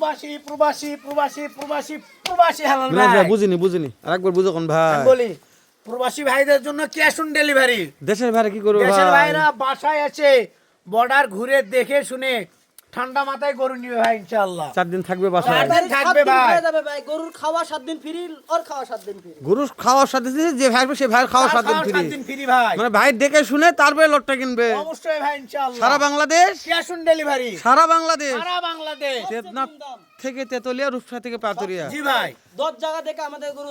প্রবাসী প্রবাসী প্রবাসী প্রবাসী প্রবাসী হালাল ভাই বুঝিনি বুঝিনি। আরেকবার বুঝো কোন ভাই। বলি প্রবাসী ভাইদের জন্য ক্যাশ অন ডেলিভারি। দেশের ভাইরা কি করবে দেশের ভাইরা বাসায় আছে বর্ডার ঘুরে দেখে শুনে ঠান্ডা মাথায় গরু নিবে ভাই ইনশাআল্লাহ। চার দিন থাকবে বাসায়। চার দিন থাকবে ভাই। ভাই গরুর খাওয়া সাত দিন ফ্রি ওর খাওয়া সাত দিন ফ্রি গরু খাওয়া সাত দিন যে ভাই সে ভাই খাওয়া সাত দিন ফ্রি সাত দিন ফ্রি ভাই। মানে ভাই ডেকে শুনে তারপরে লটটা কিনবে। অবশ্যই ভাই ইনশাআল্লাহ। সারা বাংলাদেশ? ক্যাশ অন ডেলিভারি সারা বাংলাদেশ? সারা বাংলাদেশ। চেতনা থেকে তেতুলিয়া রূপসা থেকে পাতুরিয়া জি ভাই। দশ জায়গা দেখে আমাদের গরু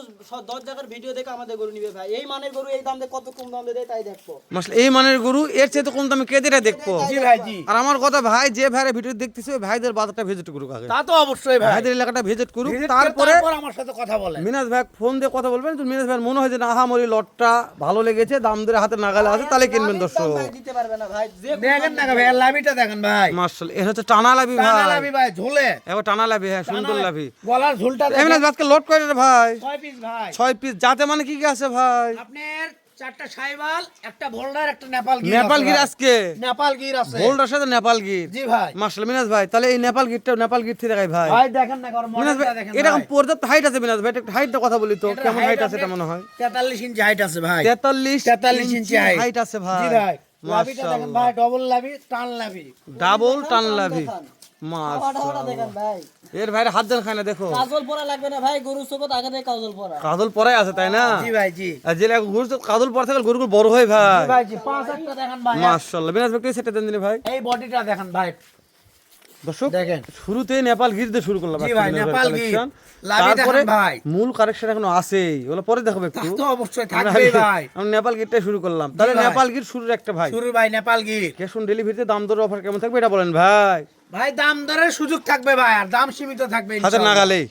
দশ জায়গার ভিডিও দেখে আমাদের গরু নিবে ভাই। এই মানের গরু এই দাম দিয়ে কত কম দাম দেয় তাই দেখব। মাসলে এই মানের গরু এর চেয়ে তো কম দামে কে দিটা দেখব। জি ভাই জি। আর আমার কথা ভাই যে ভাইরা ভিডিও দেখতেছে ওই ভাইদের বাজারটা ভিজিট করুক আগে। তা তো অবশ্যই ভাই। ভাইদের এলাকাটা ভিজিট করুক তারপরে তারপর আমার সাথে কথা বলেন মিনাজ ভাই ফোন দিয়ে কথা বলবেন তো মিনাজ ভাই মনে হয় যে না আহামরি লটটা ভালো লেগেছে দাম ধরে হাতে নাগালে আছে তাহলে কিনবেন দর্শক ভাই দিতে পারবে না ভাই যে দেখেন না ভাই লাভিটা দেখেন ভাই। মার্শাল এর হচ্ছে টানা লাভি ভাই। টানা লাভি ভাই ঝোলে। এবার টানা লাভি হ্যাঁ সুন্দর লাভি গলার ঝুলটা আজকে লোড করে রে ভাই। পিস ভাই। পিস যাতে মানে কি কি আছে ভাই? আপনার চারটা সাইবাল একটা ভোল্ডার একটা নেপাল গির নেপাল গির। আজকে? নেপাল গির আছে। ভোল্ডার সাথে নেপাল গির? জি ভাই। মিনাজ ভাই তাহলে এই নেপাল গিরটা নেপাল গির থেকে দেখাই ভাই। ভাই দেখেন না গরম মিনাজ ভাই এরকম পর্যাপ্ত হাইট আছে মিনাজ ভাই একটা হাইটটা কথা বলি তো কেমন হাইট আছে এটা মনে হয়? 43 ইঞ্চি হাইট আছে ভাই। তেতাল্লিশ 43 ইঞ্চি হাইট আছে ভাই জি ভাই। লাভিটা দেখেন ভাই ডবল লাভি টান লাভি। ডাবল টান লাভি। দাওয়াটা দেখেন ভাই। এর ভাইয়ের হাত দেন খায় না দেখো। কাজল পরা লাগবে না ভাই গরু চোখত আগে থেকে কাজল পরা। কাজল পরাই আছে তাই না? জি ভাই জি। আর যে গরু তো কাদল পরে থাকলে গরুগুলো বড় হয় ভাই। জি ভাই জি পাঁচ একটা দেখেন ভাই মাশাআল্লাহ বিনাশ ব্যক্তি সেটা দেন দিলে ভাই? এই বডিটা দেখেন ভাই। দর্শক দেখেন। শুরুতে নেপাল গির দিয়ে শুরু করলাম জি ভাই, নেপাল গির। collection। লাভি দেখেন তারপরে ভাই। মূল এখনও ওগুলো পরে দেখাবো একটু। তো অবশ্যই থাকবে ভাই। আমরা নেপাল শুরু করলাম। তাহলে নেপাল গির শুরুর একটা ভাই। শুরু ভাই নেপাল গির ক্যাশ অন ডেলিভারিতে দাম দর অফার কেমন থাকবে এটা বলেন ভাই। ভাই দাম দরের সুযোগ থাকবে ভাই আর দাম সীমিত থাকবে। নাগালেই।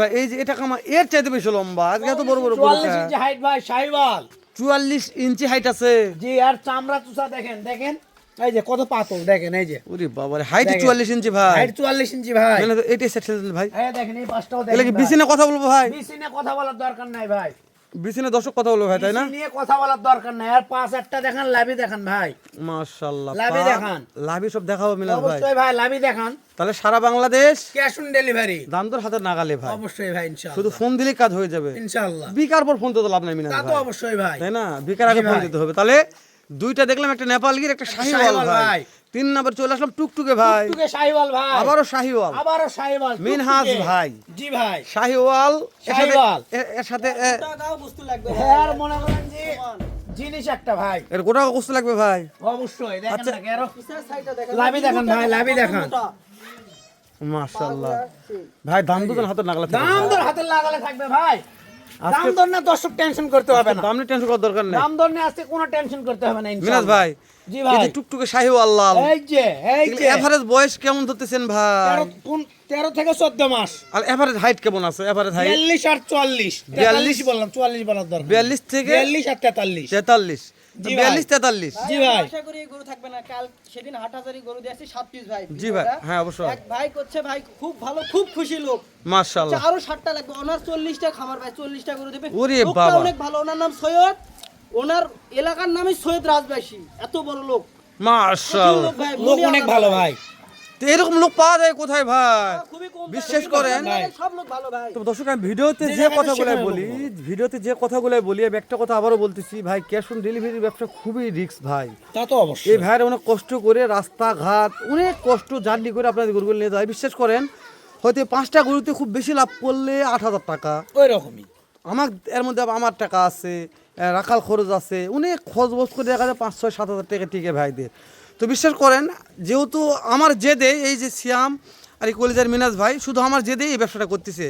ভাই। এই যে এটা কামা এর চাইতে বেশি লম্বা? আজকে এত বড় বড় চুয়াল্লিশ ইঞ্চি হাইট ভাই সাইবাল ইঞ্চি হাইট আছে। জি আর চামড়া চুষা দেখেন দেখেন। এই যে কত পাতল দেখেন এই যে। ওরে বাবারে হাইট দেখেন। চুয়াল্লিশ ইঞ্চি ভাই। হাইট চুয়াল্লিশ ইঞ্চি ভাই। মানে তো এটাই সেট ভাই। এই দেখেন এই পাঁচটাও দেখেন বিছিনে কথা বলব ভাই? বিসিনে কথা বলার দরকার নাই ভাই। বিছিনে দর্শক কথা বলব ভাই তাই না? নিয়ে কথা বলার দরকার নাই। আর পাঁচ একটা দেখেন লাভি দেখান ভাই। মাশাআল্লাহ লাভি দেখান। লাভি সব দেখাবো ভাই। অবশ্যই ভাই লাভি দেখান। তাহলে সারা বাংলাদেশ ক্যাশ অন ডেলিভারি দাম তোর হাতের নাগালে ভাই। অবশ্যই ভাই ইনশাআল্লাহ। শুধু ফোন দিলে কাজ হয়ে যাবে। ইনশাআল্লাহ। বিকার পর ফোন তো লাভ নাই মিনাজ তা তো অবশ্যই ভাই। তাই না? বিকার আগে ফোন দিতে হবে। তাহলে দুইটা দেখলাম একটা নেপালগির একটা শাহিওয়াল ভাই। তিন নম্বর চলে আসলাম টুকটুকে ভাই। শাহিওয়াল ভাই। আবারও শাহিওয়াল। আবারও শাহিওয়াল মিনহাজ ভাই। জি ভাই। শাহিওয়াল এর সাথে- শাহিওয়াল। এর- সাথে বুঝতে লাগবে হ্যাঁ আর মনে করেন যে জিনিস একটা ভাই। এর গোটা কষ্ট লাগবে ভাই। অবশ্যই দেখেন আচ্ছা। না কেন? পিছের সাইডটা দেখেন। লাভি দেখান ভাই, লাভি দেখান। মাশাআল্লাহ। ভাই দাম দুজন হাতের নাগালে থাকে দাম দর হাতে লাগালে থাকবে ভাই। দাম দর না দর্শক টেনশন করতে হবে না। দাম নিয়ে টেনশন করার দরকার নেই। দাম দর নিয়ে আজকে কোনো টেনশন করতে হবে না মিনাজ ভাই জি ভাই। যে টুকটুকে শাহিওয়াল লাল এই যে এই যে। এভারেজ বয়স কেমন ধরতেছেন ভাই? তেরো কোন- তেরো থেকে চোদ্দ মাস। আর এভারেজ হাইট কেমন আছে? এভারেজ হাইট আর চুয়াল্লিশ। তেতাল্লিশ বললাম চুয়াল্লিশ বলার দরকার বিয়াল্লিশ থেকে বিয়াল্লিশ আর তেতাল্লিশ। তেতাল্লিশ। জি ভাই। বিয়াল্লিশ তেতাল্লিশ। জি ভাই। আশা করি গরু থাকবে না। কাল সেদিন হাটাজারি গরু দিয়ে আসছি সাত পিস ভাই। জি ভাই, হ্যাঁ, অবশ্যই। এক ভাই করছে ভাই খুব ভালো খুব খুশি লোক। মাশাআল্লাহ। আরও ষাটটা লাগবে। ওনার চল্লিশটা খামার ভাই চল্লিশটা গরু দেবে। ওরে বাবা। অনেক ভালো। ওনার নাম সৈয়দ। ওনার এলাকার নামই সৈয়দ রাজবাসী। এত বড় লোক। মাশাআল্লাহ। লোক ভাই, লোক অনেক ভালো ভাই। তো এরকম লোক পাওয়া যায় কোথায় ভাই? বিশ্বাস করেন ভালো ভাই। তো দর্শক আমি ভিডিওতে যে যে কথাগুলো বলি ভিডিওতে যে কথাগুলো বলি আমি একটা কথা আবারও বলতেছি ভাই ক্যাশ অন ডেলিভারির ব্যবসা খুবই রিস্ক ভাই। তা তো অবশ্যই। এই ভাইয়ের অনেক কষ্ট করে রাস্তাঘাট অনেক কষ্ট জার্নি করে আপনাদের গরুগুলো নিয়ে যায় বিশ্বাস করেন হয়তো পাঁচটা গরুতে খুব বেশি লাভ করলে আট হাজার টাকা। ওই রকমই আমার এর মধ্যে আমার টাকা আছে রাখাল খরচ আছে অনেক খরচ বস করে দেখা যায় পাঁচ ছয় সাত হাজার টাকা টিকে ভাইদের। তো বিশ্বাস করেন যেহেতু আমার জেদে এই যে সিয়াম আর এই কলিজার মিনাজ ভাই শুধু আমার জেদে এই ব্যবসাটা করতেছে।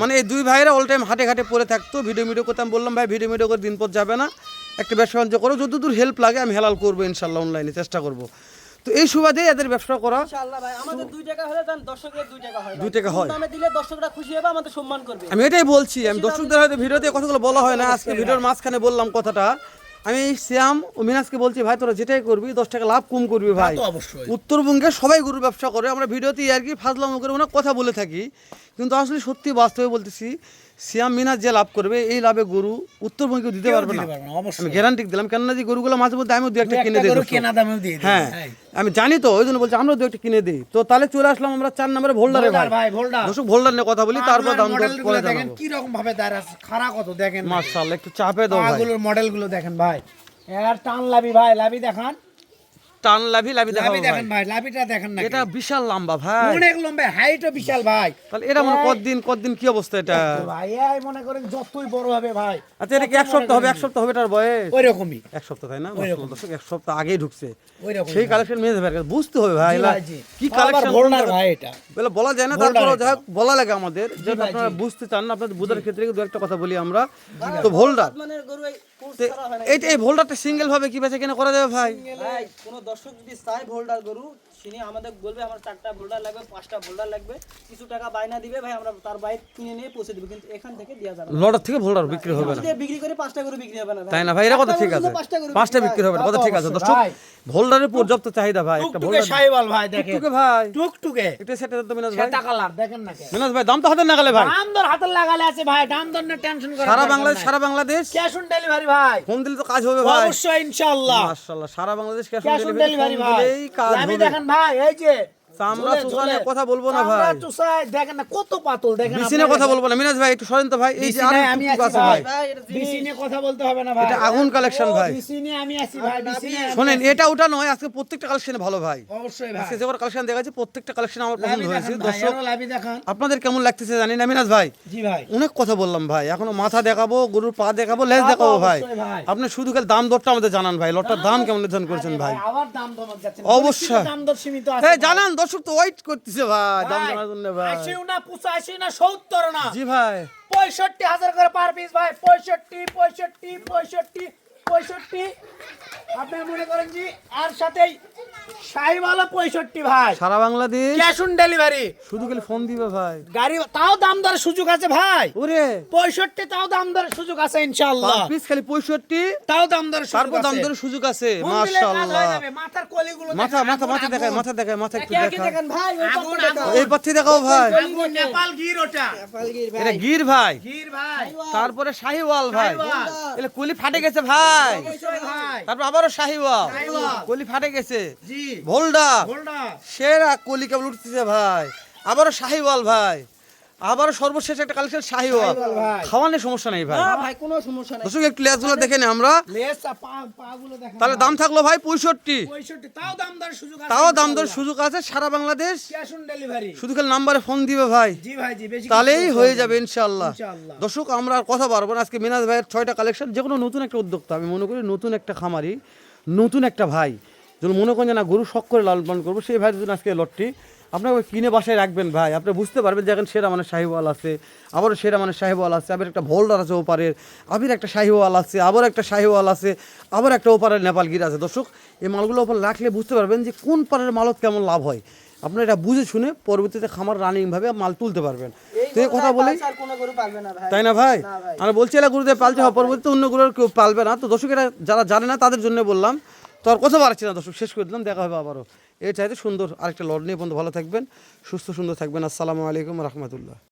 মানে এই দুই ভাইরা অল টাইম হাটে ঘাটে পড়ে থাকতো ভিডিও ভিডিও করতাম বললাম ভাই ভিডিও ভিডিও করে দিন পর যাবে না একটা ব্যবসা বাণিজ্য করো যতদূর হেল্প লাগে আমি হেলাল করব ইনশাল্লাহ অনলাইনে চেষ্টা করব। তো এই সুবাদে এদের ব্যবসা করা দুই টাকা হয় আমি এটাই বলছি আমি দর্শকদের হয়তো ভিডিওতে কথাগুলো বলা হয় না আজকে ভিডিওর মাঝখানে বললাম কথাটা। আমি শ্যাম ও মিনাজকে বলছি ভাই তোরা যেটাই করবি দশ টাকা লাভ কম করবি ভাই। উত্তরবঙ্গে সবাই গরুর ব্যবসা করে আমরা ভিডিওতে আর কি ফাজলাম করে অনেক কথা বলে থাকি। কিন্তু আসলে সত্যি বাস্তবে বলতেছি সিয়াম মিনার যে লাভ করবে এই লাভে গরু উত্তরবঙ্গে দিতে পারবে না। আমি গ্যারান্টি দিলাম কেননা যে গরুগুলো মাঝে মধ্যে আমিও দু একটা কিনে দিই কেনা দামেও দিয়ে দিই হ্যাঁ আমি জানি তো ওই জন্য বলছি আমরা দু একটা কিনে দিই। তো তাহলে চলে আসলাম আমরা চার নম্বরে ভোল্ডারে ভাই। দর্শক ভোল্ডার নিয়ে কথা বলি তারপর দাম মডেলগুলো পরে দেখেন কি রকম ভাবে দাঁড়াচ্ছে খাড়া কত দেখেন মার্শাল্লাহ একটু চাপে দাও ভাই। পাগুলোর মডেলগুলো দেখেন ভাই। এর টান লাভি ভাই লাভি দেখান। টান লাভি লাভি দেখাবো দেখেন ভাই। লাভিটা দেখেন না এটা বিশাল লম্বা ভাই। অনেক লম্বা হাইটও বিশাল ভাই। তাহলে এটা মনে কতদিন কতদিন কি অবস্থা এটা? ভাই এই মনে করেন যতই বড় হবে ভাই। আচ্ছা এটা কি এক সপ্তাহ হবে? এক সপ্তাহ হবে এটার বয়স? ওই রকমই। এক সপ্তাহ তাই না? দর্শক এক সপ্তাহ আগেই ঢুকছে। সেই কালেকশন মেয়ে দেবে বুঝতে হবে ভাই। কি কালেকশন ভাই এটা। বলে বলা যায় না তারপরে। যাই বলা লাগে আমাদের। যে আপনারা বুঝতে চান না আপনাদের বুঝার ক্ষেত্রে দু একটা কথা বলি আমরা। তো ভোল্ডার গরু এই ভোল্ডারটা সিঙ্গেল ভাবে কি বেচা কেনা করা যাবে ভাই? ভাই কোনো দর্শক যদি চায় ভোল্ডার গরু তিনি আমাদের বলবে আমার চারটা ভোল্ডার লাগবে পাঁচটা ভোল্ডার লাগবে কিছু টাকা বায়না দিবে ভাই আমরা তার বাইরে কিনে নিয়ে পৌঁছে দেবো কিন্তু এখান থেকে দেওয়া যাবে লটার থেকে ভোল্ডার বিক্রি হবে না। বিক্রি করে পাঁচটা গরু বিক্রি হবে না তাই না ভাই এটা কথা ঠিক আছে। পাঁচটা বিক্রি হবে না কথা ঠিক আছে। দর্শক। ভোল্ডারের পর্যাপ্ত চাহিদা ভাই একটা টুকটুকে ভোল্ডার সাইওয়াল ভাই দেখেন। টুকটুকে ভাই। টুকটুকে। এটা সেটা তো মিনাজ ভাই। সেটা কালার দেখেন না কেন মিনাজ ভাই দাম তো হাতে না গেলে ভাই। দাম দর হাতে লাগালে আছে ভাই দাম দর না টেনশন করার সারা বাংলাদেশ সারা বাংলাদেশ? ক্যাশ অন ডেলিভারি ভাই। ফোন দিলে তো কাজ হবে ভাই। অবশ্যই ইনশাআল্লাহ। মাশাআল্লাহ সারা বাংলাদেশ ক্যাশ অন ডেলিভারি ভাই। কাজ লাভি হবে। দেখেন ভাই এই যে চামড়া কথা বলব না ভাই। চুষায় দেখেন না কত পাতল দেখেন বিসিনে কথা বলব না। মিনাজ ভাই একটু সরেন তো ভাই। এই যে আমি আছি ভাই। ভাই। ভাই, এটা জিনিস। বিসিনে কথা বলতে হবে না ভাই। এটা আগুন কালেকশন ভাই। বিসিনে আমি আছি ভাই বিসিনে আমি শোনেন এটা ওটা নয় আজকে প্রত্যেকটা কালেকশন ভালো ভাই। অবশ্যই ভাই। আজকে যে কালেকশন দেখাচ্ছি প্রত্যেকটা কালেকশন আমার পছন্দ হয়েছে। দর্শক আপনাদের কেমন লাগতেছে জানি না মিনাজ ভাই। জি ভাই। অনেক কথা বললাম ভাই। এখনও মাথা দেখাবো গরুর পা দেখাবো লেজ দেখাবো ভাই। আপনি শুধু খালি দাম দরটা আমাদের জানান ভাই। লটটার দাম কেমন নির্ধারণ করেছেন ভাই? আবার দাম দমক যাচ্ছে অবশ্যই। দাম দর সীমিত আছে হ্যাঁ জানান দর্শক তো ওয়েট করতেছে ভাই দাম জানার জন্য ভাই। আশিও না পঁচাশি না সত্তর না। জি ভাই। পঁয়ষট্টি হাজার করে পার পিস ভাই পঁয়ষট্টি পঁয়ষট্টি পঁয়ষট্টি পঁয়ষট্টি। আপনি মনে করেন জি আর সাথেই শাহিওয়ালা পঁয়ষট্টি ভাই। সারা বাংলাদেশ? Cash on delivery. শুধু খালি ফোন দিবে ভাই। গাড়ি তাও দাম দরের সুযোগ আছে ভাই। ওরে। পঁয়ষট্টি তাও দাম দরের সুযোগ আছে ইনশাআল্লাহ। পিস খালি পঁয়ষট্টি? তাও দাম দরের সুযোগ তারপর দাম। দরের সুযোগ আছে। মাশাআল্লাহ। মাথার কলিগুলো মাথা মাথা মাথা দেখায় মাথা দেখায় মাথা একটু দেখেন ভাই। এই পাচ্ছি দেখাও ভাই। নেপাল গির ওটা। পালগির ভাই। এটা গির ভাই। গির ভাই। তারপরে শাহিওয়াল ভাই। এলে কলি ফাটে গেছে ভাই। তারপর আবারও শাহিওয়াল। শাহিওয়াল। কলি ফাটে গেছে। জি। ভোল্ডা সেরা কলি কেবল উঠতেছে ভাই। আবারও শাহিওয়াল ভাই। আবারও সর্বশেষ একটা কালেকশন শাহিওয়াল। খাওয়ানোর সমস্যা নেই ভাই। ভাই কোনো সমস্যা নাই। দর্শক একটু লেজগুলো দেখে নি আমরা। তাহলে দাম থাকল ভাই পঁয়ষট্টি। তাও দাম সুযোগ আছে। দর সুযোগ আছে সারা বাংলাদেশ। শুধু খালি নাম্বারে ফোন দিবে ভাই। তাহলেই হয়ে যাবে ইনশাল্লাহ। দর্শক আমরা কথা পারব না। আজকে মিনাজ ভাইয়ের ছয়টা কালেকশন যে কোনো নতুন একটা উদ্যোক্তা আমি মনে করি নতুন একটা খামারি নতুন একটা ভাই। যেন মনে করেন যে না গরু শখ করে লালন পালন করব সেই ভাইয়ের জন্য আজকে লটটি। আপনাকে কিনে বাসায় রাখবেন ভাই। আপনি বুঝতে পারবেন যে এখন সেরা মানে শাহিওয়াল আছে আবারও সেরা মানে শাহিওয়াল আছে আবার একটা ভোল্ডার আছে ওপারের আবির একটা শাহিওয়াল আছে আবার একটা শাহিওয়াল আছে আবার একটা ওপারের নেপাল নেপালগির আছে। দর্শক এই মালগুলো ওপর রাখলে বুঝতে পারবেন যে কোন পারের মালত কেমন লাভ হয়। আপনারা এটা বুঝে শুনে পরবর্তীতে খামার রানিং ভাবে মাল তুলতে পারবেন। তো এই কথা বলি গরু তাই না ভাই? আমরা বলছি এলা গুরুদেব পালতে হবে পরবর্তীতে অন্য গুরুর কেউ পালবে না। তো দর্শকেরা যারা জানে না তাদের জন্য বললাম তো আর কথা বাড়াচ্ছি না, দর্শক, শেষ করে দিলাম, দেখা হবে আবারও। এর চাইতে সুন্দর আরেকটা লড় নিয়ে বন্ধু ভালো থাকবেন, সুস্থ সুন্দর থাকবেন। আসসালামু আলাইকুম রহমতুল্লাহ।